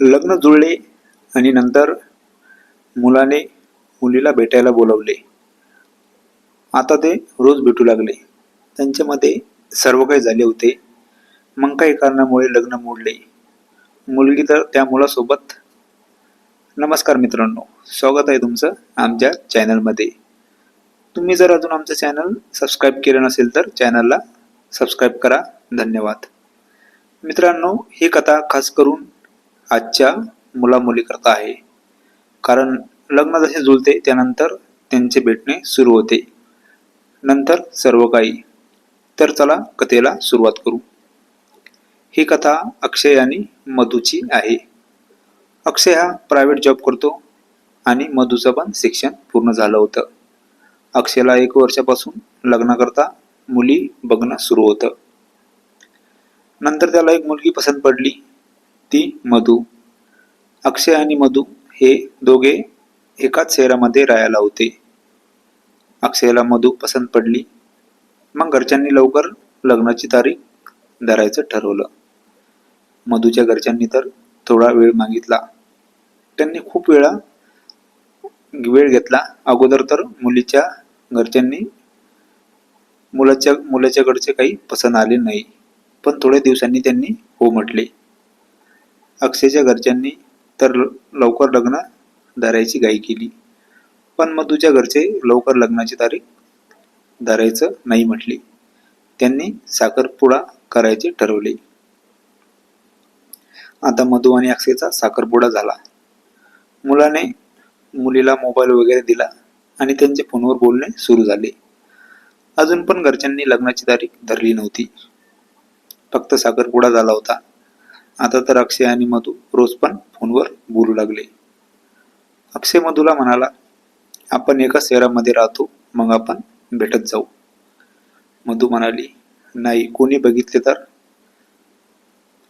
लग्न जुळले आणि नंतर मुलाने मुलीला भेटायला बोलवले. आता ते रोज भेटू लागले. त्यांच्यामध्ये सर्व काही झाले होते. मग काही कारणामुळे लग्न मोडले. मुलगी तर त्या मुलासोबत. नमस्कार मित्रांनो स्वागत आहे तुमचं आमच्या चॅनलमध्ये. तुम्ही जर अजून आमचं चॅनल सबस्क्राईब केलं नसेल तर चॅनलला सबस्क्राईब करा. धन्यवाद. मित्रांनो ही कथा खास करून आजच्या मुलामुलीकरता आहे. कारण लग्न जसे जुळते त्यानंतर त्यांचे भेटणे सुरू होते. नंतर सर्व काही. तर चला कथेला सुरुवात करू. ही कथा अक्षय आणि मधूची आहे. अक्षय हा प्रायव्हेट जॉब करतो आणि मधूचं पण शिक्षण पूर्ण झालं होतं. अक्षयला एक वर्षापासून लग्नाकरता मुली बघणं सुरू होतं. नंतर त्याला एक मुलगी पसंत पडली. ती मधू. अक्षय आणि मधू हे दोघे एकाच शहरामध्ये राहायला होते. अक्षयला मधू पसंत पडली. मग घरच्यांनी लवकर लग्नाची तारीख धरायचं ठरवलं. मधूच्या घरच्यांनी तर थोडा वेळ मागितला. त्यांनी खूप वेळा वेळ घेतला. अगोदर तर मुलीच्या घरच्यांनी मुलाच्या मुलाच्याकडचे काही पसंत आले नाही. पण थोड्या दिवसांनी त्यांनी हो म्हटले. अक्षयच्या घरच्यांनी तर लवकर लग्न धरायची घाई केली. पण मधूच्या घरचे लवकर लग्नाची तारीख धरायचं नाही म्हटली. त्यांनी साखरपुडा करायचे ठरवले. आता मधू आणि अक्षयचा साखरपुडा झाला. मुलाने मुलीला मोबाईल वगैरे दिला आणि त्यांचे फोनवर बोलणे सुरू झाले. अजून पण घरच्यांनी लग्नाची तारीख धरली नव्हती. फक्त साखरपुडा झाला होता. आता तर अक्षय आणि मधू रोज पण फोनवर बोलू लागले. अक्षय मधूला म्हणाला आपण एका शहरामध्ये राहतो मग आपण भेटत जाऊ. मधू म्हणाली नाही कोणी बघितले तर?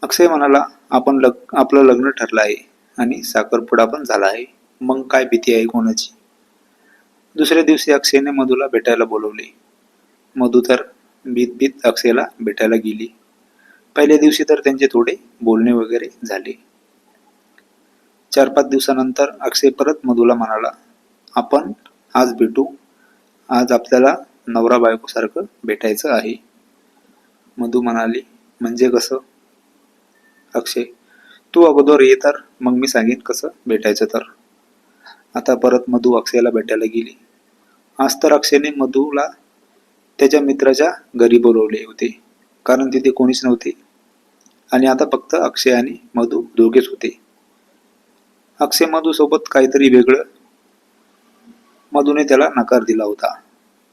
अक्षय म्हणाला आपण लग आपलं लग्न ठरलं आहे आणि साखरपुडा पण झाला आहे मग काय भीती आहे कोणाची? दुसऱ्या दिवशी अक्षयने मधूला भेटायला बोलवले. मधू तर भीत भीत अक्षयला भेटायला गेली. पहिल्या दिवशी तर त्यांचे थोडे बोलणे वगैरे झाले. चार पाच दिवसानंतर अक्षय परत मधूला म्हणाला आपण आज भेटू. आज आपल्याला नवरा बायकोसारखं भेटायचं आहे. मधू म्हणाली म्हणजे कसं? अक्षय तू अगोदर ये तर मग मी सांगेन कसं भेटायचं तर. आता परत मधू अक्षयला भेटायला गेली. आज तर अक्षयने मधूला त्याच्या मित्राच्या घरी बोलवले होते कारण तिथे कोणीच नव्हते. आणि आता फक्त अक्षय आणि मधू दोघेच होते. अक्षय मधू सोबत काहीतरी वेगळं. मधूने त्याला नकार दिला होता.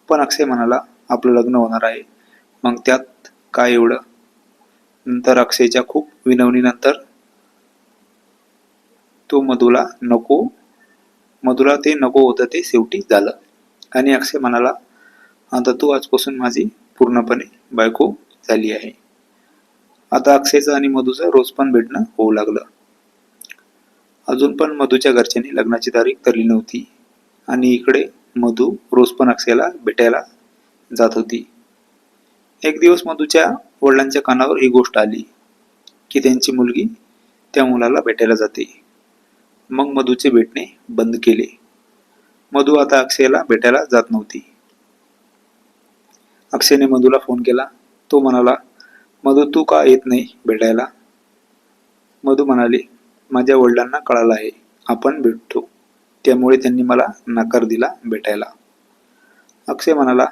पण अक्षय म्हणाला आपलं लग्न होणार आहे. मग त्यात काय एवढं? नंतर अक्षयच्या खूप विनवणीनंतर तो मधूला नको. मधूला ते नको होतं ते शेवटी झालं. आणि अक्षय म्हणाला आता तू आजपासून माझी पूर्णपणे बायको झाली आहे. आता अक्षयचं आणि मधूचं रोज पण भेटणं होऊ लागलं. अजून पण मधूच्या घरच्यांनी लग्नाची तारीख ठरली नव्हती. आणि इकडे मधू रोज पण अक्षयला भेटायला जात होती. एक दिवस मधूच्या वडिलांच्या कानावर ही गोष्ट आली की त्यांची मुलगी त्या मुलाला भेटायला जाते. मग मधूचे भेटणे बंद केले. मधू आता अक्षयला भेटायला जात नव्हती. अक्षयने मधूला फोन केला. तो म्हणाला मधू तू का येत नाही भेटायला? मधू म्हणाली माझ्या वडिलांना कळालं आहे आपण भेटतो. त्यामुळे त्यांनी मला नकार दिला भेटायला. अक्षय म्हणाला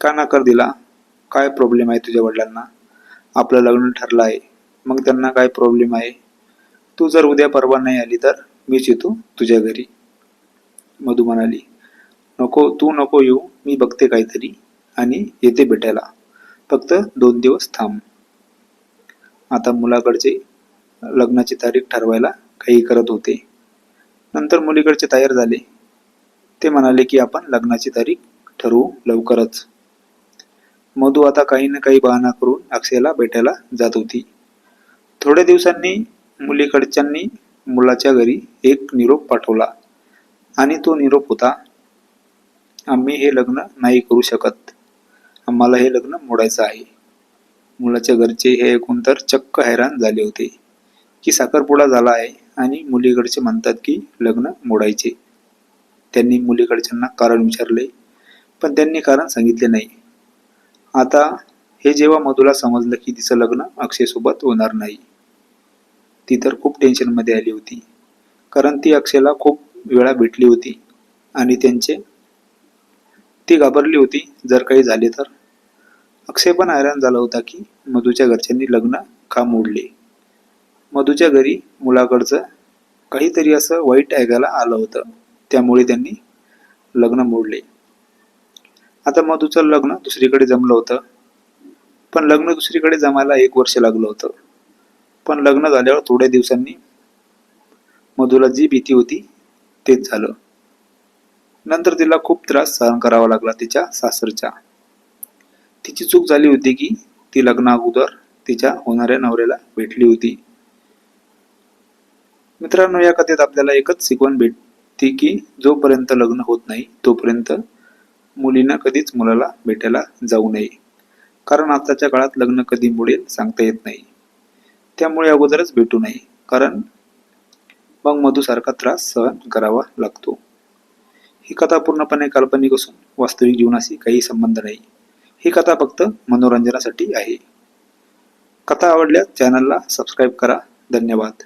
का नकार दिला? काय प्रॉब्लेम आहे तुझ्या वडिलांना? आपलं लग्न ठरलं आहे मग त्यांना काय प्रॉब्लेम आहे? तू जर उद्या परवा नाही आली तर मीच येतो तुझ्या घरी. मधू म्हणाली नको तू नको येऊ मी बघते काहीतरी आणि येते भेटायला. फक्त दोन दिवस थांब. आता मुलाकडचे लग्नाची तारीख ठरवायला काही करत होते. नंतर मुलीकडचे तयार झाले. ते म्हणाले की आपण लग्नाची तारीख ठरवू लवकरच. मधू आता काही ना काही बहाणा करून अक्षयला भेटायला जात होती. थोड्या दिवसांनी मुलीकडच्यांनी मुलाच्या घरी एक निरोप पाठवला आणि तो निरोप होता आम्ही हे लग्न नाही करू शकत. आम्हाला हे लग्न मोडायचं आहे. मुलाच्या घरचे हे ऐकून तर चक्क हैराण झाले होते. की साखरपुडा झाला आहे आणि मुलीकडचे म्हणतात की लग्न मोडायचे. त्यांनी मुलीकडच्यांना कारण विचारले पण त्यांनी कारण सांगितले नाही. आता हे जेव्हा मधुला समजलं की तिचं लग्न अक्षयसोबत होणार नाही ती तर खूप टेन्शनमध्ये आली होती. कारण ती अक्षयला खूप वेळा भेटली होती आणि त्यांचे ती घाबरली होती. जर काही झाले तर अक्षय पण हैराण झाला होता की मधूच्या घरच्यांनी लग्न का मोडले? मधूच्या घरी मुलाकडचं काहीतरी असं वाईट ऐकायला आलं होतं. त्यामुळे त्यांनी लग्न मोडले. आता मधूचं लग्न दुसरीकडे जमलं होतं. पण लग्न दुसरीकडे जमायला एक वर्ष लागलं होतं. पण लग्न झाल्यावर थोड्या दिवसांनी मधूला जी भीती होती तेच झालं. नंतर तिला खूप त्रास सहन करावा लागला तिच्या सासरच्या. तिची चूक झाली होती की ती लग्ना अगोदर तिच्या होणाऱ्या नवऱ्याला भेटली होती. मित्रांनो या कथेत आपल्याला एकच शिकवण भेटते की जोपर्यंत लग्न होत नाही तोपर्यंत मुलींना कधीच मुलाला भेटायला जाऊ नये. कारण आताच्या काळात लग्न कधी मोडेल सांगता येत नाही. त्यामुळे अगोदरच भेटू नये. कारण मग मधूसारखा त्रास सहन करावा लागतो. ही कथा पूर्णपणे काल्पनिक असून वास्तविक जीवनाशी काही संबंध नाही. ही कथा फक्त मनोरंजनासाठी आहे. कथा आवडल्यास चॅनलला सबस्क्राईब करा. धन्यवाद.